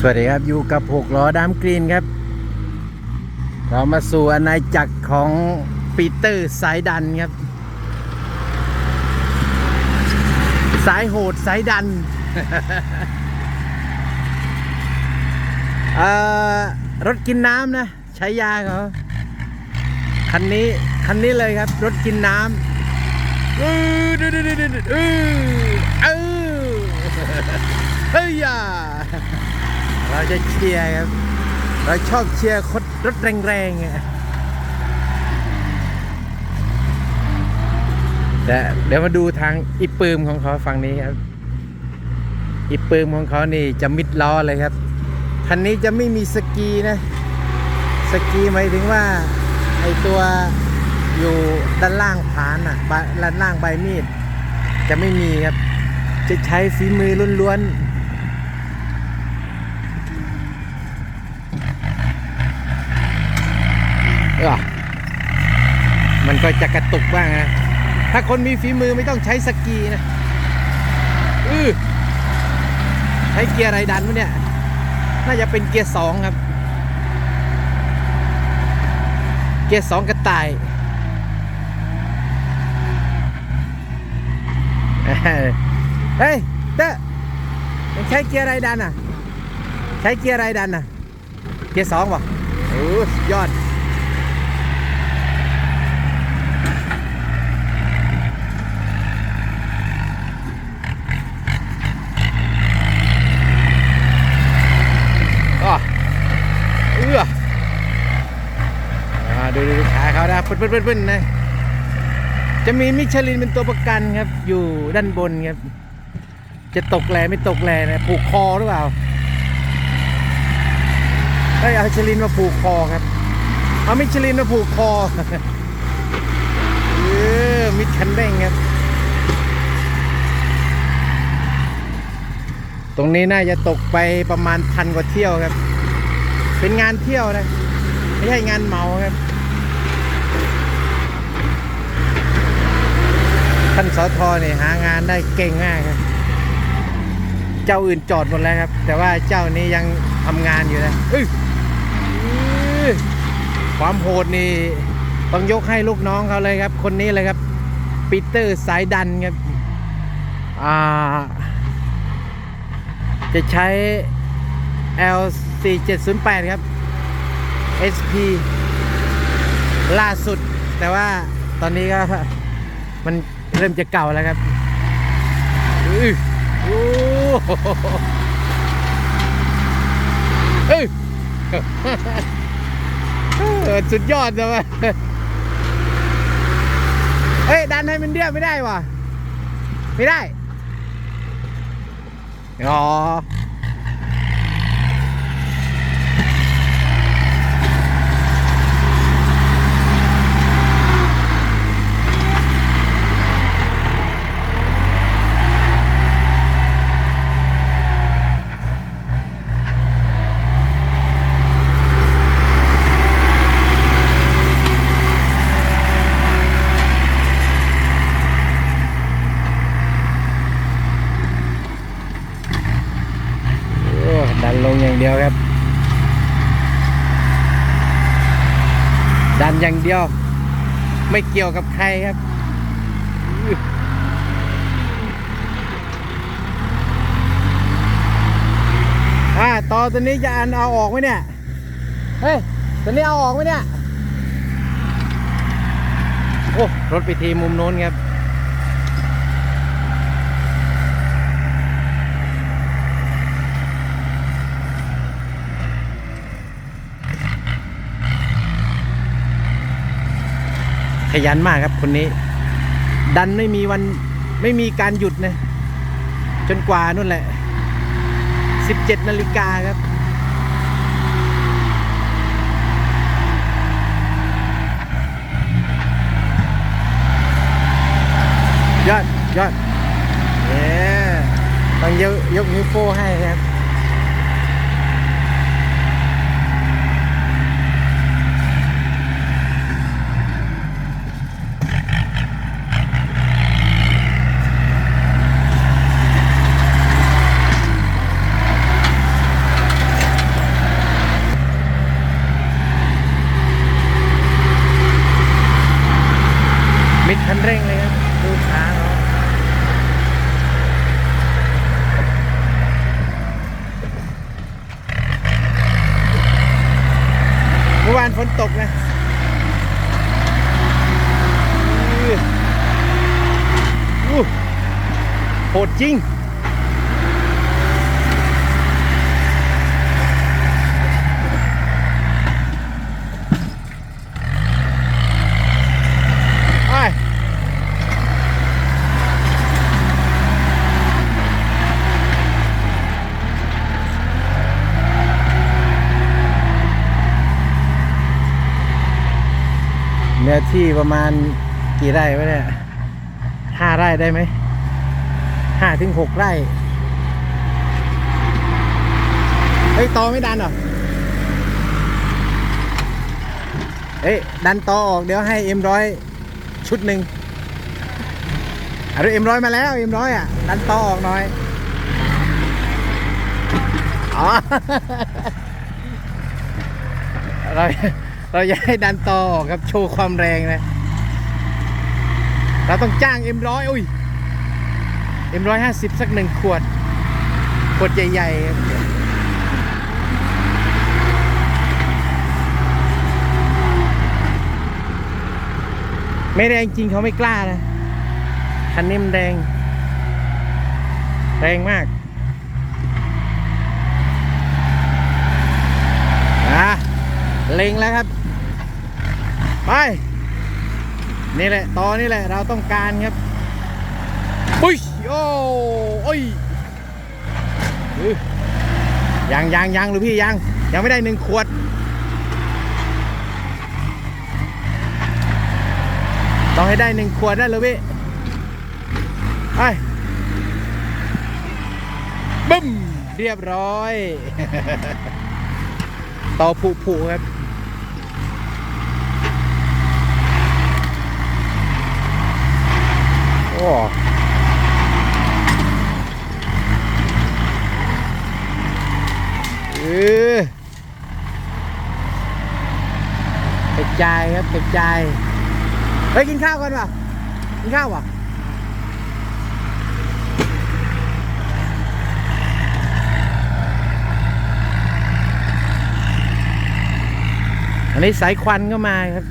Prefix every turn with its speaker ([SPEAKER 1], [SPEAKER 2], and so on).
[SPEAKER 1] สวัสดีครับอยู่กับหกล้อดามกรีนครับ เรามาสู่อาณาจักรของปีเตอร์สายดันครับ สายโหดสายดันรถกินน้ำนะใช้ยาเขาคันนี้คันนี้เลยครับ รถกินน้ำอื้ออเอดื้อดื้ออเออเฮ้ยยา เราจะเชียร์ครับ เราชอบเชียร์คนรถแรงๆอะแต่เดี๋ยวมาดูทางอีปืมของเขาฝั่งนี้ครับ อีปืมของเขานี่จะมิดล้อเลยครับ คันนี้จะไม่มีสกีนะ สกีหมายถึงว่าไอตัวอยู่ด้านล่างฐานอะด้านล่างใบมีด จะไม่มีครับ จะใช้ฝีมือล้วนๆ เออ มันก็จะกระตุกบ้างนะ ถ้าคนมีฝีมือไม่ต้องใช้สกีนะอือใช้เกียร์อะไรดันวะเนี่ย น่าจะเป็นเกียร์สองครับ เกียร์สองกระต่าย เฮ้ยเต้ใช้เกียร์อะไรดันอะ ใช้เกียร์อะไรดันอะ เกียร์สองป่ะโอ้สุดยอด ก็เอื้ออ่าดูดูขา เขานะปึ้นปึ้นะจะมีมิชลินเป็นตัวประกันครับ อยู่ด้านบนครับ จะตกแลไม่ตกแลนะผูกคอหรือเปล่าได้เอามิชลินมาผูกคอครับเอามิชลินมาผูกคอเออมิดคันเร่งครับ ตรงนี้น่าจะตกไปประมาณพันกว่าเที่ยวครับ เป็นงานเที่ยวนะ ไม่ใช่งานเหมาครับ ท่านสอทอเนี่ยหางานได้เก่งมากครับ เจ้าอื่นจอดหมดแล้วครับ แต่ว่าเจ้านี้ยังทำงานอยู่นะเอ้ยอื้อความโหดนี่ต้องยกให้ลูกน้องเขาเลยครับ คนนี้เลยครับปีเตอร์สายดันครับอ่าจะใช้ L4708 ครับ SP ล่าสุดแต่ว่าตอนนี้ก็มัน เริ่มจะเก่าแล้วครับอื้ยโอ้โหเอ้ยเอสุดยอดเลยว่ะเฮ้ย ดันให้มันเรียบไม่ได้วะไม่ได้ อ๋อ โอ้ดันลงอย่างเดียวครับ ดัน อย่างเดียว ไม่เกี่ยวกับใครครับอ่าตอตัวนี้จะอันเอาออกไหมเนี่ย เฮ้ยตัวนี้เอาออกไหมเนี่ย โอ้ รถไปทีมุมโน้นครับ ขยันมากครับคนนี้ ดันไม่มีวันไม่มีการหยุดนะ จนกว่านู่นแหละ 17นาฬิกาครับ ยอด ยอดเนี่ยต้องยกยกนิ้วโป้ให้ครับ คันเร่งเลยครับ ดูขาเนาะเมื่อวานฝนตกนะโหดจริง นื้อที่ประมาณกี่ไร่วะเนี่ยห้าไร่ได้ไหมห้าถึงหกไร่เฮ้ยตอไม่ดันเหรอเอ้ยดันตอออกเดี๋ยวให้เอ็มร้อยชุดหนึ่งเอาเอ็มร้อยมาแล้วเอ็มร้อยอะ ดันตอออกหน่อยอ๋อเรา เราอยากให้ดันตออกครับโชว์ความแรงนะ เราต้องจ้างเอ็มร้อยอุ้ยเอ็มร้อยห้าสิบสักหนึ่งขวด ขวดใหญ่ๆไม่แรงจริงเขาไม่กล้านะ คันนี้มันแรง แรงมากอะเล็งแล้วครับ ไป นี่แหละตอนนี้แหละเราต้องการครับปุ้ยโอ้โอ้ยอื้อยังยังยังหรือพี่ยัง ยังไม่ได้หนึ่งขวดต้องให้ได้หนึ่งขวดได้เลยพี่ไปบึ้มเรียบร้อยต่อผูผูครับ อเออกระจายครับกระจายเฮ้ยกินข้าวกันป่ะกินข้าวป่ะอันนี้สายควันก็มาครับ